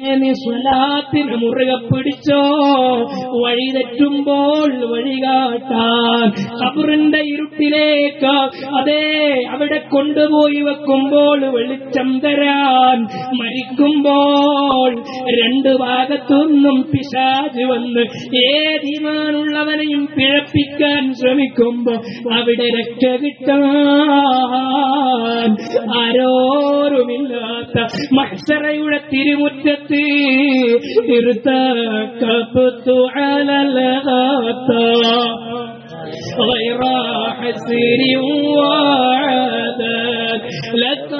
നീ സ്വലാത്തിന് മുറുകെ പിടിച്ചോ? വഴി തെറ്റുമ്പോൾ വഴികാട്ടാൻ കാട്ടാൻ. ഖബറിന്റെ ഇരുട്ടിലേക്ക് അതേ അവിടെ കൊണ്ടുപോയി വെക്കുമ്പോൾ വെളിച്ചം തരാൻ മരിക്കുമ്പോൾ രണ്ടു ഭാഗത്തൊന്നും പിശാജ് വന്ന് ഏതിമാനുള്ളവനെയും പിഴപ്പിക്കാൻ ശ്രമിക്കുമ്പോ അവിടെ രക്ഷ കിട്ടാൻ. ആരോരുമില്ലാത്ത മഹ്സറയുടെ തിരുമുറ്റത്ത് ارتكبت على الغطا غير حسير وعذاب لك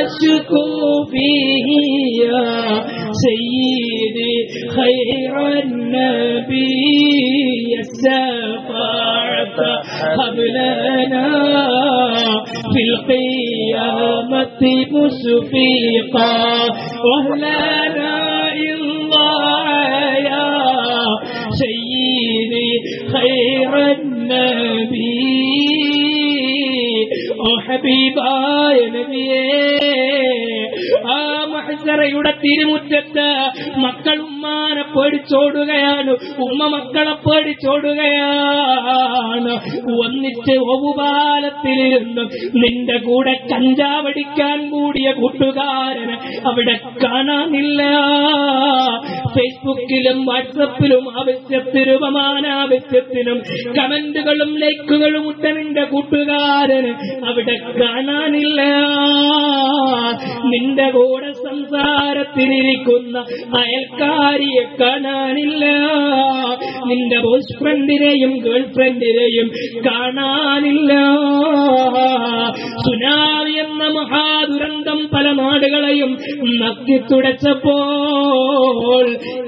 أشكو فيه يا سيدي خير النبي السفاعة هب لنا في القيامة مسفيقا واهلنا إلا يا سيدي خير النبي ഓ ഹബീബായ നബിയേ ആ മഹസറയുടെ തിരുമുറ്റത്ത് മക്കൾ ഉമ്മാനെ പേടിച്ചോടുകയാണ്. ഉമ്മ മക്കളെ പേടിച്ചോടുകയാണ്. ഒന്നിച്ച് ഒവുപാലത്തിലിരുന്ന് നിന്റെ കൂടെ കഞ്ചാവടിക്കാൻ കൂടിയ കൂട്ടുകാരന് അവിടെ കാണാനില്ല. ഫേസ്ബുക്കിലും വാട്സപ്പിലും ആവശ്യത്തിനും അമാനാവശ്യത്തിനും കമന്റുകളും ലൈക്കുകളും ഇട്ട നിന്റെ കൂട്ടുകാരന് അവിടെ കാണാനില്ല. നിന്റെ കൂടെ സംസാരത്തിലിരിക്കുന്ന അയൽക്കാരിയെ കാണാനില്ല. നിന്റെ ബോയ്സ് ഫ്രണ്ടിനെയും ഗേൾ ഫ്രണ്ടിനെയും കാണാനില്ല. സുനാമി എന്ന മഹാദുരന്തം പല നാടുകളെയും നക്കിത്തുടച്ചപ്പോൾ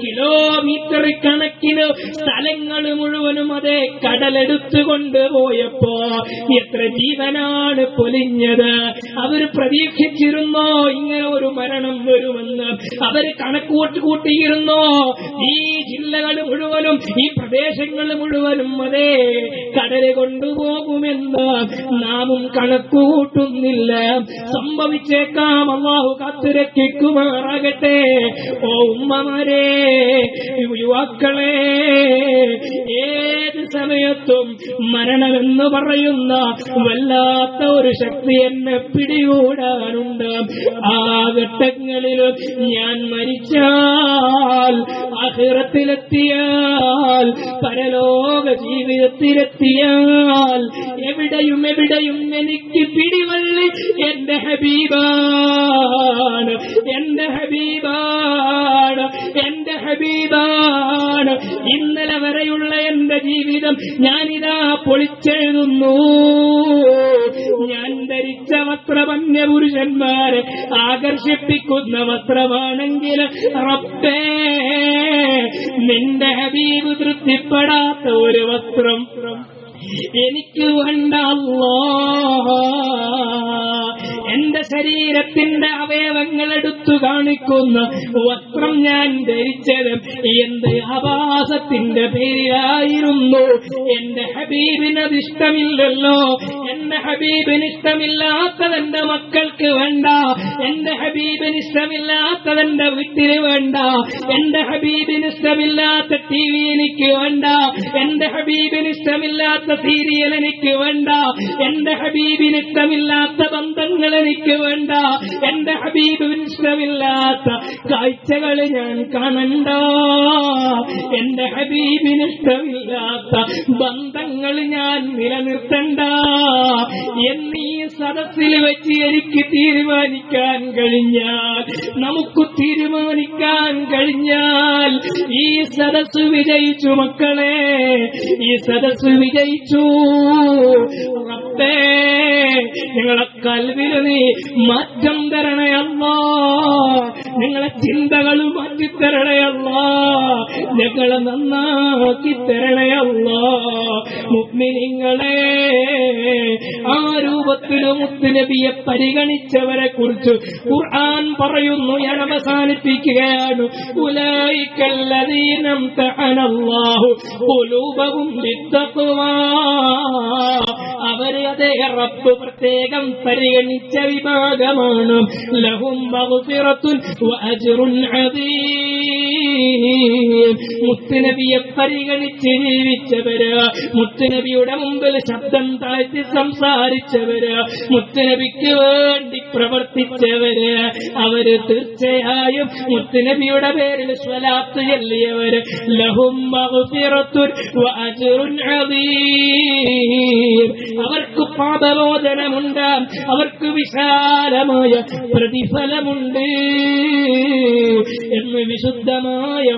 കിലോമീറ്റർ കണക്കിന് സ്ഥലങ്ങൾ മുഴുവനും അതേ കടലെടുത്തു കൊണ്ടുപോയപ്പോ എത്ര ജീവനാണ് പൊലിഞ്ഞത്. അവർ പ്രതീക്ഷിച്ചിരുന്നോ ഇങ്ങനെ ഒരു മരണം വരുമെന്ന് അവർ കണക്കൂട്ടി കൂട്ടിയിരുന്നു? ഈ ജില്ലകൾ മുഴുവനും ഈ പ്രദേശങ്ങൾ മുഴുവനും അതേ കടൽ കൊണ്ടുപോകുമെന്ന് നാമും കണക്കുകൂട്ടുന്നില്ല സംഭവിച്ചേക്കാം അള്ളാഹു കാത്തുരക്ഷിക്കുമാറാകട്ടെ ഓ ഉമ്മമാരെ യുവാക്കളെ ഏത് സമയത്തും മരണമെന്ന് പറയുന്ന വല്ലാത്ത ഒരു ശക്തി എന്നെ പിടികൂടാനുണ്ട്. ആ ഘട്ടങ്ങളിൽ ഞാൻ മരിച്ചാൽ അഹിറത്തിലെത്തിയാൽ പരലോക ജീവിതത്തിലെത്തിയാൽ എവിടെയും എവിടെയും എനിക്ക് പിടിവള്ളി എന്റെ ഹബീബാണ് എന്റെ ഹബീബാണ് എന്റെ ഹബീബാണ്. ഇന്നലെ വരെയുള്ള എന്റെ ജീവിതം ഞാനിതാ പൊളിച്ചെഴുതുന്നു. ധരിച്ച വസ്ത്രമന്യ പുരുഷന്മാരെ ആകർഷിപ്പിക്കുന്ന വസ്ത്രമാണെങ്കിൽ റബ്ബേ നിന്റെ ഹബീബ് തൃപ്തിപ്പെടാത്ത ഒരു വസ്ത്രം എനിക്ക് വേണ്ട എന്റെ ശരീരത്തിന്റെ അവയവങ്ങൾ എടുത്തു കാണിക്കുന്ന വസ്ത്രം ഞാൻ ധരിച്ചത് എന്ത് ആഭാസത്തിന്റെ പേരിലായിരുന്നു. എന്റെ ഹബീബിനതിഷ്ടമില്ലല്ലോ. എന്റെ ഹബീബിന് ഇഷ്ടമില്ലാത്തത് എന്റെ മക്കൾക്ക് വേണ്ട. എന്റെ ഹബീബിന് ഇഷ്ടമില്ലാത്തത് എന്റെ വീട്ടിന് വേണ്ട. എന്റെ ഹബീബിന് ഇഷ്ടമില്ലാത്ത ടി വി എനിക്ക് വേണ്ട. എന്റെ ഹബീബിന് ഇഷ്ടമില്ലാത്ത സീരിയൽ എനിക്ക് വേണ്ട. എന്റെ ഹബീബിന് ഇഷ്ടമില്ലാത്ത ബന്ധങ്ങൾ എനിക്ക് വേണ്ട. എന്റെ ഹബീബിന് ഇഷ്ടമില്ലാത്ത കാഴ്ചകൾ ഞാൻ കാണണ്ട. എന്റെ ഹബീബിന് ഇഷ്ടമില്ലാത്ത ബന്ധങ്ങൾ ഞാൻ നിലനിർത്തണ്ട. എന്നീ സദസ്സിൽ വെച്ച് എനിക്ക് തീരുമാനിക്കാൻ കഴിഞ്ഞാൽ നമുക്ക് തീരുമാനിക്കാൻ കഴിഞ്ഞാൽ ഈ സദസ് വിജയിച്ചു മക്കളെ ഈ സദസ് വിജയിച്ചു. റബ്ബേ നിങ്ങളെ കൽവിൽ നീ മാറ്റം തരണയല്ല നിങ്ങളെ ചിന്തകൾ മാറ്റിത്തരണയല്ല ഞങ്ങളെ നന്നാക്കി തരണയല്ല. മുഗ്മിനിങ്ങളെ ആ രൂപത്തിൽ മുത്തുനബിയെ പരിഗണിച്ചവരെ കുറിച്ച് ഖുർആൻ പറയുന്നു ഞാൻ അവസാനിപ്പിക്കുകയാണ്. ഉലൈക്കല്ലദീനം തഅനല്ലാഹു അവർ അതേ റബ്ബ് പ്രത്യേകം പരിഗണിച്ച വിഭാഗമാണ്. ലഹും മഗ്ഫിറത്തുൻ വഅജ്റുൻ അദീം. മുത്തുനബിയെ പരിഗണിച്ച് ജീവിച്ചവര് മുത്തുനബിയുടെ മുമ്പിൽ ശബ്ദം താഴ്ത്തി സംസാരിച്ചവര് മുത്തുനബിക്ക് വേണ്ടി പ്രവർത്തിച്ചവര് അവർ തീർച്ചയായും മുത്തുനബിയുടെ പേരിൽ സ്വലാത്ത് ചൊല്ലിയവര്. ലഹും അവർക്ക് പാപമോചനമുണ്ട് അവർക്ക് വിശാലമായ പ്രതിഫലമുണ്ട് എന്ന് വിശുദ്ധമായ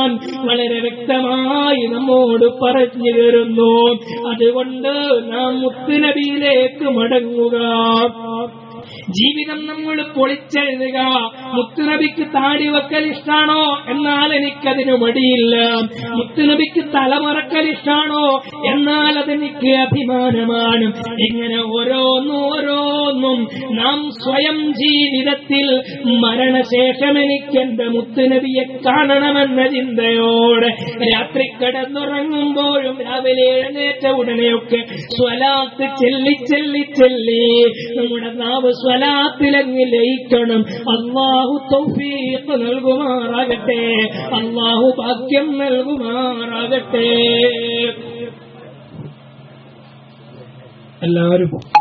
ഖുർആൻ വളരെ വ്യക്തമായി നമ്മോട് പറഞ്ഞു തരുന്നു. അതുകൊണ്ട് നാം മുത്തുനബിയിലേക്ക് മടങ്ങുക. ജീവിതം നമ്മൾ പൊളിച്ചെഴുതുക. മുത്തുനബിക്ക് താടി വെക്കൽ ഇഷ്ടാണോ? എന്നാൽ എനിക്കതിന് മടിയില്ല. മുത്തുനബിക്ക് തലമറക്കൽ ഇഷ്ടാണോ? എന്നാൽ അതെനിക്ക് അഭിമാനമാണ്. ഇങ്ങനെ ഓരോന്നും ഓരോന്നും നാം സ്വയം ജീവിതത്തിൽ മരണശേഷം എനിക്ക് എന്റെ മുത്തുനബിയെ കാണണമെന്ന ചിന്തയോടെ രാത്രി കിടന്നുറങ്ങുമ്പോഴും രാവിലെ എഴുന്നേറ്റ ഉടനെയൊക്കെ സ്വലാത്ത് ചെല്ലി ചെല്ലി ചെല്ലി. നമ്മുടെ നാവ് സ്വലാത്തിലങ്ങ് ലയിക്കണം. അള്ളാഹു തൗഫീഖ് നൽകുമാറാകട്ടെ. അള്ളാഹു ഭാഗ്യം നൽകുമാറാകട്ടെ. എല്ലാവരും